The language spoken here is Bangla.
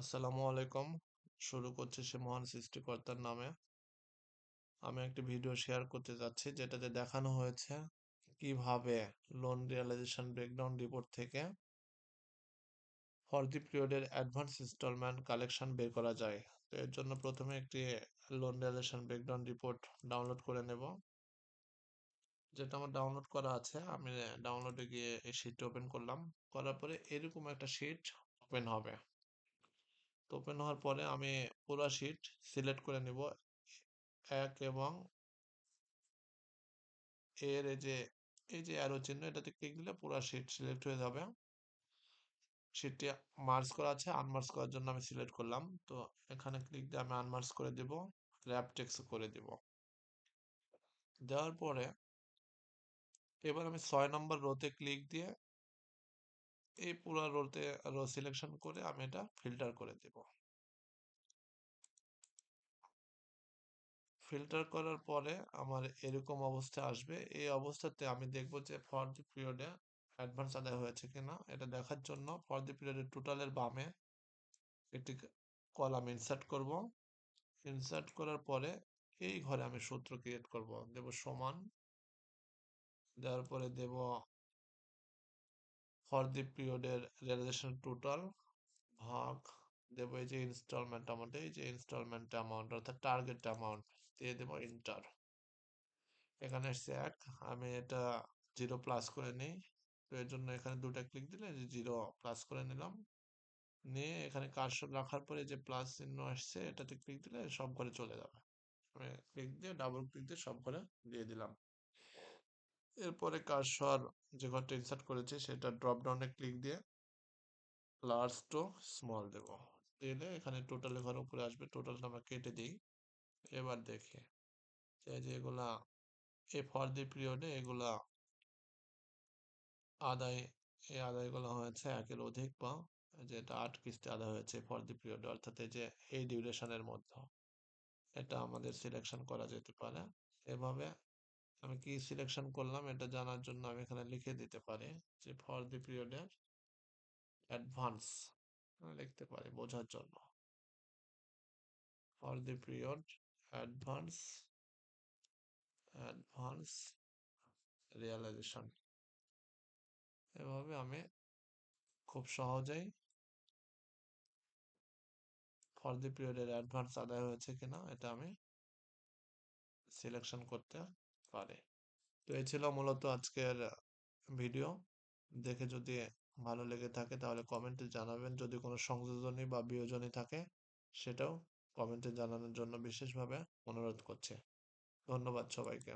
আসসালামু আলাইকুম। শুরু করছি সে মহান সৃষ্টিকর্তার নামে। আমি একটি ভিডিও শেয়ার করতে যাচ্ছি যেটাতে দেখানো হয়েছে কীভাবে লোন রিয়েলাইজেশন ব্রেকডাউন রিপোর্ট থেকে ফর দি পিরিয়ডের অ্যাডভান্স ইনস্টলমেন্ট কালেকশন বের করা যায়। তো এর জন্য প্রথমে একটি loan realisation breakdown report download করে নেব। যেটা আমার ডাউনলোড করা আছে, আমি ডাউনলোডে গিয়ে এই শিটটা ওপেন করলাম। করার পরে এরকম একটা শিট ওপেন হবে। তো ওপেন হওয়ার পরে আমি পুরো শিট সিলেক্ট করে নিব। এক এবং এর এই যে এই যে অ্যারো চিহ্ন, এটাতে ক্লিক দিলে পুরো শিট সিলেক্ট হয়ে যাবে। শিটটি মার্জ করা আছে আনমার্জ করার জন্য আমি সিলেক্ট করলাম। তো এখানে ক্লিক দিয়ে আমি আনমার্জ করে দিব র্যাপ টেক্স করে দিব। দেওয়ার পরে এবার আমি ছয় নম্বর রোতে ক্লিক দিয়ে এই পুরো রোতে রো সিলেকশন করে আমি এটা ফিল্টার করে দেব। ফিল্টার করার পরে আমার এরকম অবস্থা আসবে। এই অবস্থাতে আমি দেখব যে ফর দি পিরিয়ডে অ্যাডভান্স আদায় হয়েছে কিনা। এটা দেখার জন্য ফর দি পিরিয়ডের টোটালের বামে একটি কলাম ইনসার্ট করব। ইনসার্ট করার পরে এই ঘরে আমি সূত্র ক্রিয়েট করব। দেব সমান, দেওয়ার পরে দেব ফর দি পিরিয়ডের রিয়ালাইজেশন টোটাল ভাগ দেব এই যে ইনস্টলমেন্ট অ্যামাউন্ট এই যে ইনস্টলমেন্ট অ্যামাউন্ট অর্থাৎ টার্গেট অ্যামাউন্ট দিয়ে দেবো ইন্টার এখানে এসছে এক আমি এটা জিরো প্লাস করে নিই, তো এর জন্য এখানে দুটা ক্লিক দিলে জিরো প্লাস করে নিলাম। নিয়ে এখানে কার্সর রাখার পরে যে প্লাস চিহ্ন আসছে, এটাতে ক্লিক দিলে সব ঘরে চলে যাবে। ক্লিক দিয়ে ডাবল ক্লিক দিয়ে সব ঘরে দিয়ে দিলাম। এরপরে কার্সর যে ঘরটা ইনসার্ট করেছে সেটা ড্রপ ডাউনে ক্লিক দিয়ে লার্জ টু স্মল দেব। দিলে এখানে টোটাল ঘর উপরে আসবে টোটালটা আমরা কেটে দিই। এবার দেখি এই যে এগুলা এ ফর দি পিরিয়ডে এগুলা আদায় এই আদায়গুলো হয়েছে একের অধিক বা যেটা আট কিস্তি আদায় হয়েছে ফর দি পিরিয়ড অর্থাৎ এই যে, এই ডিউরেশনের মধ্যে। এটা আমাদের সিলেকশন করা যেতে পারে। এভাবে আমি কি সিলেকশন করলাম? এটা জানার জন্য আমি এখানে লিখে দিতে পারি যে ফর দি পিরিয়ডের অ্যাডভান্স লিখতে পারি বোঝার জন্য। For the period advance advance realisation এভাবে আমি খুব সহজেই ফর দি পিরিয়ডের অ্যাডভান্স আদায় হয়েছে কিনা এটা আমি সিলেকশন করতে পারি। তো এই ছিল মূলত আজকের ভিডিও। দেখে যদি ভালো লেগে থাকে তাহলে কমেন্টে জানাবেন। যদি কোনো সংযোজনী বা বিয়োজনী থাকে সেটাও কমেন্টে জানানোর জন্য বিশেষভাবে অনুরোধ করছি। ধন্যবাদ সবাইকে।